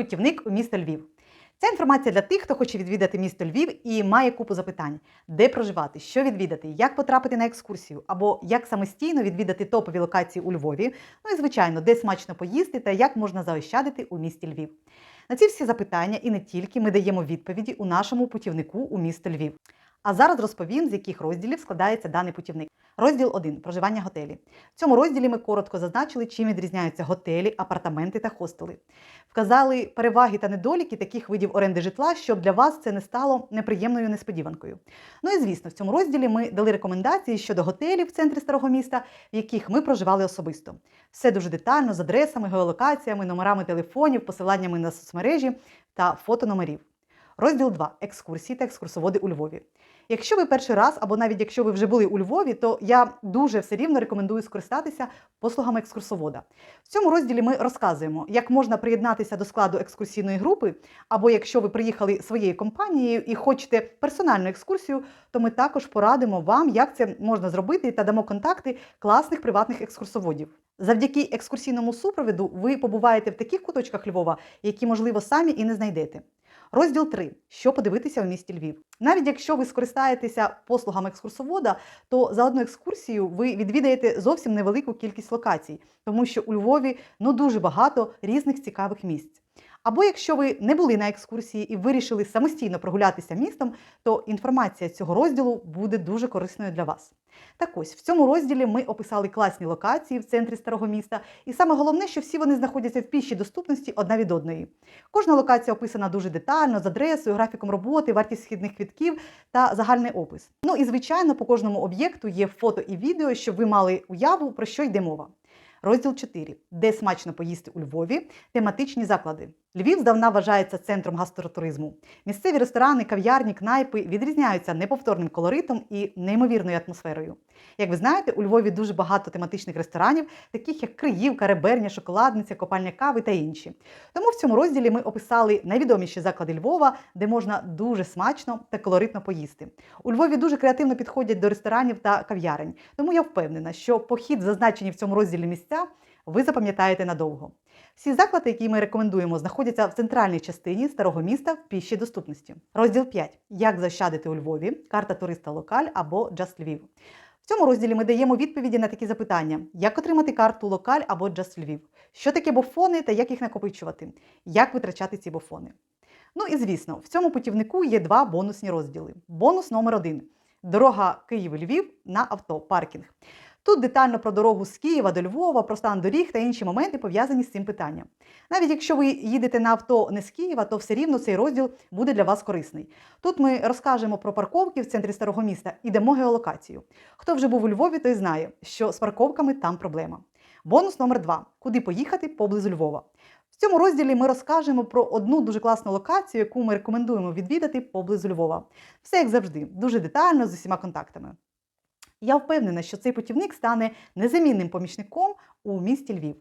Путівник у місто Львів. Ця інформація для тих, хто хоче відвідати місто Львів і має купу запитань, де проживати, що відвідати, як потрапити на екскурсію, або як самостійно відвідати топові локації у Львові. Ну і звичайно, де смачно поїсти та як можна заощадити у місті Львів. На ці всі запитання і не тільки ми даємо відповіді у нашому путівнику у місто Львів. А зараз розповім, з яких розділів складається даний путівник. Розділ 1. Проживання готелі. В цьому розділі ми коротко зазначили, чим відрізняються готелі, апартаменти та хостели. Вказали переваги та недоліки таких видів оренди житла, щоб для вас це не стало неприємною несподіванкою. Ну і звісно, в цьому розділі ми дали рекомендації щодо готелів в центрі старого міста, в яких ми проживали особисто. Все дуже детально з адресами, геолокаціями, номерами телефонів, посиланнями на соцмережі та фото номерів. Розділ 2. Екскурсії та екскурсоводи у Львові. Якщо ви перший раз, або навіть якщо ви вже були у Львові, то я дуже все рівно рекомендую скористатися послугами екскурсовода. В цьому розділі ми розказуємо, як можна приєднатися до складу екскурсійної групи, або якщо ви приїхали своєю компанією і хочете персональну екскурсію, то ми також порадимо вам, як це можна зробити, та дамо контакти класних приватних екскурсоводів. Завдяки екскурсійному супровіду ви побуваєте в таких куточках Львова, які, можливо, самі і не знайдете. Розділ 3. Що подивитися у місті Львів. Навіть якщо ви скористаєтеся послугами екскурсовода, то за одну екскурсію ви відвідаєте зовсім невелику кількість локацій, тому що у Львові ну дуже багато різних цікавих місць. Або якщо ви не були на екскурсії і вирішили самостійно прогулятися містом, то інформація цього розділу буде дуже корисною для вас. Так ось в цьому розділі ми описали класні локації в центрі старого міста, і саме головне, що всі вони знаходяться в пішій доступності одна від одної. Кожна локація описана дуже детально, з адресою, графіком роботи, вартість східних квітків та загальний опис. Ну і звичайно, по кожному об'єкту є фото і відео, щоб ви мали уяву про що йде мова. Розділ 4. Де смачно поїсти у Львові, тематичні заклади. Львів здавна вважається центром гастротуризму. Місцеві ресторани, кав'ярні, кнайпи відрізняються неповторним колоритом і неймовірною атмосферою. Як ви знаєте, у Львові дуже багато тематичних ресторанів, таких як Криївка, Реберня, Шоколадниця, Копальня кави та інші. Тому в цьому розділі ми описали найвідоміші заклади Львова, де можна дуже смачно та колоритно поїсти. У Львові дуже креативно підходять до ресторанів та кав'ярень. Тому я впевнена, що похід, зазначені в цьому розділі місця, ви запам'ятаєте надовго. Всі заклади, які ми рекомендуємо, знаходяться в центральній частині старого міста в пішій доступності. Розділ 5. Як защадити у Львові, карта туриста локаль або Just Львів. В цьому розділі ми даємо відповіді на такі запитання: як отримати карту локаль або Just Львів, що таке бофони та як їх накопичувати, як витрачати ці бофони. Ну і звісно, в цьому путівнику є два бонусні розділи. Бонус номер один дорога Київ-Львів на авто, паркінг. Тут детально про дорогу з Києва до Львова, про стан доріг та інші моменти пов'язані з цим питанням. Навіть якщо ви їдете на авто не з Києва, то все рівно цей розділ буде для вас корисний. Тут ми розкажемо про парковки в центрі старого міста і дамо геолокацію. Хто вже був у Львові, той знає, що з парковками там проблема. Бонус номер два: куди поїхати поблизу Львова. В цьому розділі ми розкажемо про одну дуже класну локацію, яку ми рекомендуємо відвідати поблизу Львова. Все як завжди, дуже детально з усіма контактами. Я впевнена, що цей путівник стане незамінним помічником у місті Львів.